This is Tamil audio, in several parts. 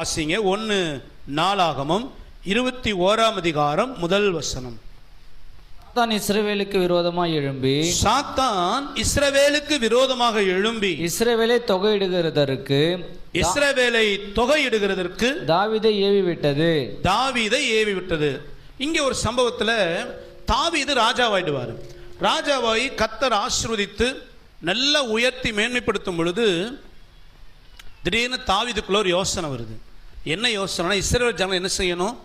வாசிங்க. ஒன்று நாளாகமம் இருபத்தி ஓராம் அதிகாரம் முதல் வசனம். தான் இஸ்ரவேலுக்கு விரோதமாய் எழும்பி சாத்தான் இஸ்ரவேலுக்கு விரோதமாக எழும்பி இஸ்ரவேலை தொகையிடுகிறதற்கு இஸ்ரவேலை தொகையிடுகிறதற்கு தாவீதை ஏவி விட்டது தாவீதை ஏவி விட்டது இங்கே ஒரு சம்பவத்தில் தாவீது ராஜாவாயிடுவார். ராஜாவாகி கத்தர் ஆசிர்வதித்து நல்லா உயர்த்தி மேன்மைப்படுத்தும் பொழுது திடீர்னு தாவீதுக்குள்ள ஒரு யோசனை வருது. என்ன யோசனைனா இஸ்ரேல் ஜனங்கள் என்ன செய்யணும்?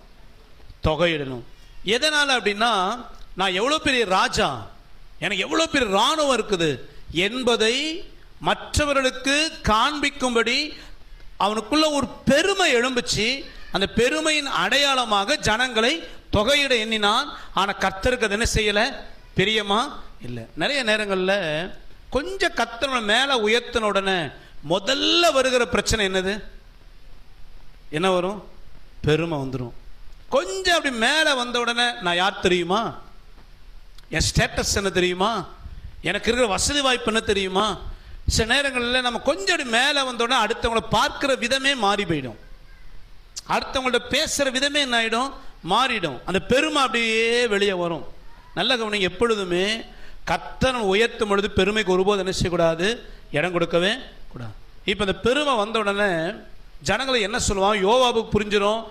தொகையிடணும். எதனால் அப்படின்னா நான் எவ்வளோ பெரிய ராஜா எனக்கு எவ்வளோ பெரிய இராணுவம் இருக்குது என்பதை மற்றவர்களுக்கு காண்பிக்கும்படி அவனுக்குள்ள ஒரு பெருமை எழும்புச்சு அந்த பெருமையின் அடையாளமாக ஜனங்களை தொகையிட எண்ணினான். ஆனால் கத்தருக்கு அது என்ன செய்யலை? பிரியமா? இல்லை. நிறைய நேரங்களில் கொஞ்சம் கத்தனை மேலே உயர்த்தின உடனே முதல்ல வருகிற பிரச்சனை என்னது? என்ன வரும்? பெருமை வந்துடும் கொஞ்சம் அப்படி மேலே வந்த உடனே நான் யார் தெரியுமா? என் ஸ்டேட்டஸ் என்ன தெரியுமா? எனக்கு இருக்கிற வசதி வாய்ப்பு என்ன தெரியுமா? சில நேரங்களில் நம்ம கொஞ்சம் அப்படி மேலே வந்த உடனே அடுத்தவங்கள பார்க்குற விதமே மாறி போயிடும். அடுத்தவங்கள்ட்ட பேசுகிற விதமே என்ன ஆகிடும் மாறிடும். அந்த பெருமை அப்படியே வெளியே வரும். நல்ல கவனிங்க எப்பொழுதுமே கத்தனை உயர்த்தும் பொழுது பெருமைக்கு ஒருபோது என்ன செய்யக்கூடாது? இடம் கொடுக்கவே கூடாது. இப்போ இந்த பெருமை வந்த உடனே ஜனங்களை என்ன சொல்லுவான்? யோவாவுக்கு புரிஞ்சிடும்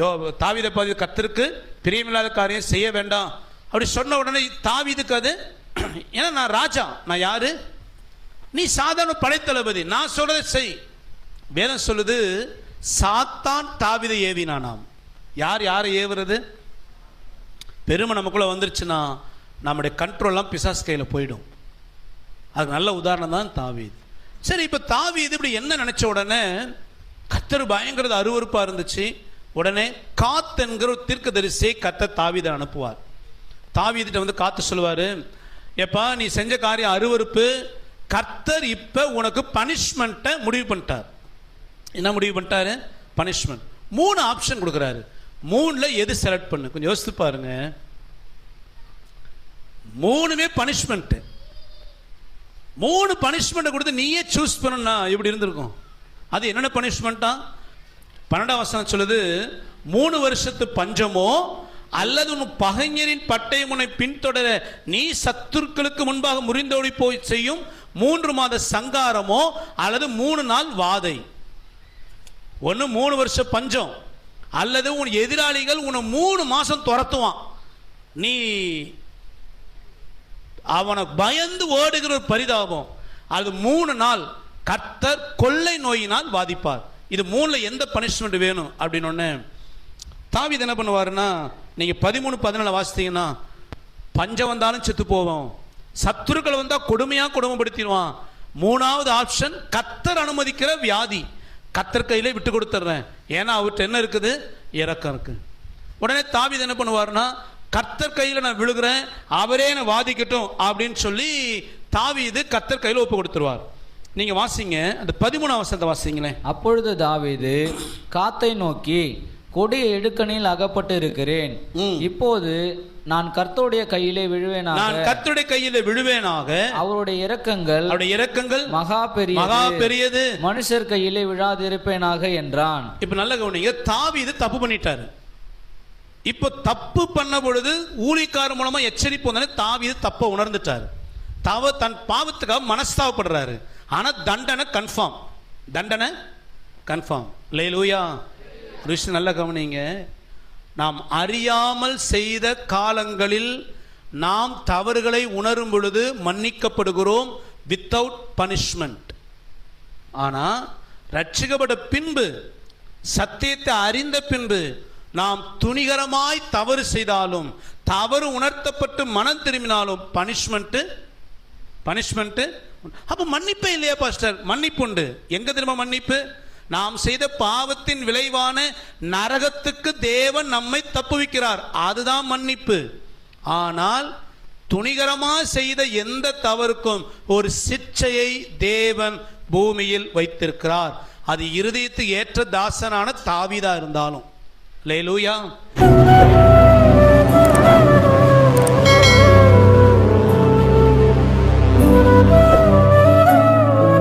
யோ தாவித பாதி கத்திற்கு பிரியமில்லாத காரியம் செய்ய வேண்டாம். அப்படி சொன்ன உடனே தாவிதுக்கு அது ஏன்னா நான் ராஜா நான் யாரு? நீ சாதாரண படைத்தளபதி நான் சொல்றதை செய். வேதம் சொல்லுது சாத்தான் தாவிதை ஏவினானாம். யார் யாரை ஏவுறது? பெருமை நமக்குள்ள வந்துருச்சுன்னா நம்முடைய கண்ட்ரோல்லாம் பிசாஸ் கையில் போயிடும். அதுக்கு நல்ல உதாரணம் தான் தாவீது. சரி இப்போ தாவீது இப்படி என்ன நினச்ச உடனே கத்தர் பயங்கரது அருவருப்பா இருந்துச்சு. உடனே காத் என்கிற ஒரு தீர்க்கதரிசியை கத்த தாவீதை அனுப்புவார். தாவீதிட்ட வந்து காத்து சொல்லுவார் எப்பா நீ செஞ்ச காரியம் அருவருப்பு. கர்த்தர் இப்போ உனக்கு பனிஷ்மெண்ட்டை முடிவு பண்ணிட்டார். என்ன முடிவு பண்ணிட்டாரு? பனிஷ்மெண்ட். மூணு ஆப்ஷன் கொடுக்குறாரு. மூணில் எது செலக்ட் பண்ணு? கொஞ்சம் யோசித்து பாருங்க. மூணுமே பனிஷ்மெண்ட்டு. மூணு பனிஷ்மெண்ட்டை கொடுத்து நீயே சூஸ் பண்ணணும்னா இப்படி இருந்திருக்கும்? அது என்னென்ன பனிஷ்மெண்ட்டா பன்னெண்டாம் வசனம் சொல்லுது மூணு வருஷத்து பஞ்சமோ அல்லது உன் பகைஞரின் பட்டை முனை பின்தொடர நீ சத்துருக்களுக்கு முன்பாக முறிந்தோடி போய் செய்யும் மூன்று மாத சங்காரமோ அல்லது மூணு நாள் வாதை. ஒன்று மூணு வருஷம் பஞ்சம் அல்லது உன் எதிராளிகள் உன்னை மூணு மாதம் துரத்துவான். நீ அவனை பயந்து ஓடுகிற ஒரு பரிதாபம். அது மூணு நாள். கர்த்தர் கொள்ளை நோயினால் பாதிப்பார். இது மூணில் எந்த பனிஷ்மெண்ட் வேணும்? அப்படின்னு ஒன்று தாவீது என்ன பண்ணுவாருன்னா நீங்கள் பதிமூணு பதினாலு வாசித்தீங்கன்னா பஞ்சம் வந்தாலும் செத்து போவோம். சத்துருக்கள் வந்தால் கொடுமையாக கொடுமைப்படுத்திடுவான் மூணாவது ஆப்ஷன் கத்தர் அனுமதிக்கிற வியாதி. கத்தர் கையிலே விட்டு கொடுத்துட்றேன். ஏன்னா அவர்கிட்ட என்ன இருக்குது? இறக்கம் இருக்குது உடனே தாவீது என்ன பண்ணுவாருன்னா கர்த்தர் கையில் நான் விழுகிறேன் அவரே என்னை வாதிக்கட்டும் அப்படின்னு சொல்லி தாவீது கர்த்தர் கையில் ஒப்பு கொடுத்துருவார். நீங்க வாசிங்க அந்த பதிமூணாம் வசனத்தை வாசிங்களேன். அப்பொழுது தாவீது காத்தை நோக்கி கொடிய இடுக்கணில் அகப்பட்டு இருக்கிறேன். இப்போது நான் கர்த்தருடைய கையிலே நான் விழுவேனாக கர்த்தருடைய கையில விழுவேனாக. அவருடைய இரக்கங்கள் அவருடைய இரக்கங்கள் மகா பெரிய மகா பெரியது. மனுஷர் கையிலே விழாதிருப்பேனாக என்றான். இப்ப நல்ல கவனிங்க தாவீது தப்பு பண்ணிட்டாரு. இப்போ தப்பு பண்ண பொழுது ஊழிக்காரர் மூலமா எச்சரிப்பு வந்தோடனே தாவீது தப்பை உணர்ந்துட்டாரு. தவ தன் பாவத்துக்காக மனஸ்தாபப்படுறாரு. ஆனால் தண்டனை கன்ஃபார்ம் தண்டனை கன்ஃபார்ம் இல்லை லூயா ரிஷி நல்ல கவனிங்க. நாம் அறியாமல் செய்த காலங்களில் நாம் தவறுகளை உணரும் பொழுது மன்னிக்கப்படுகிறோம் வித்தவுட் பனிஷ்மெண்ட் ஆனால் ரட்சிக்கப்பட்ட பின்பு சத்தியத்தை அறிந்த பின்பு நாம் துணிகரமாய் தவறு செய்தாலும் தவறு உணர்த்தப்பட்டு மனம் திரும்பினாலும் பனிஷ்மெண்ட்டு பனிஷ்மெண்ட்டு அப்போ மன்னிப்பே இல்லையா பாஸ்டர்? மன்னிப்பு உண்டு. எங்க திரும்ப மன்னிப்பு? நாம் செய்த பாவத்தின் விளைவான நரகத்துக்கு தேவன் நம்மை தப்புவிக்கிறார். அதுதான் மன்னிப்பு. ஆனால் துணிகரமாக செய்த எந்த தவறுக்கும் ஒரு சிச்சையை தேவன் பூமியில் வைத்திருக்கிறார். அது இருதயத்துக்கு ஏற்ற தாசனான தாவிதா இருந்தாலும். லேலூயா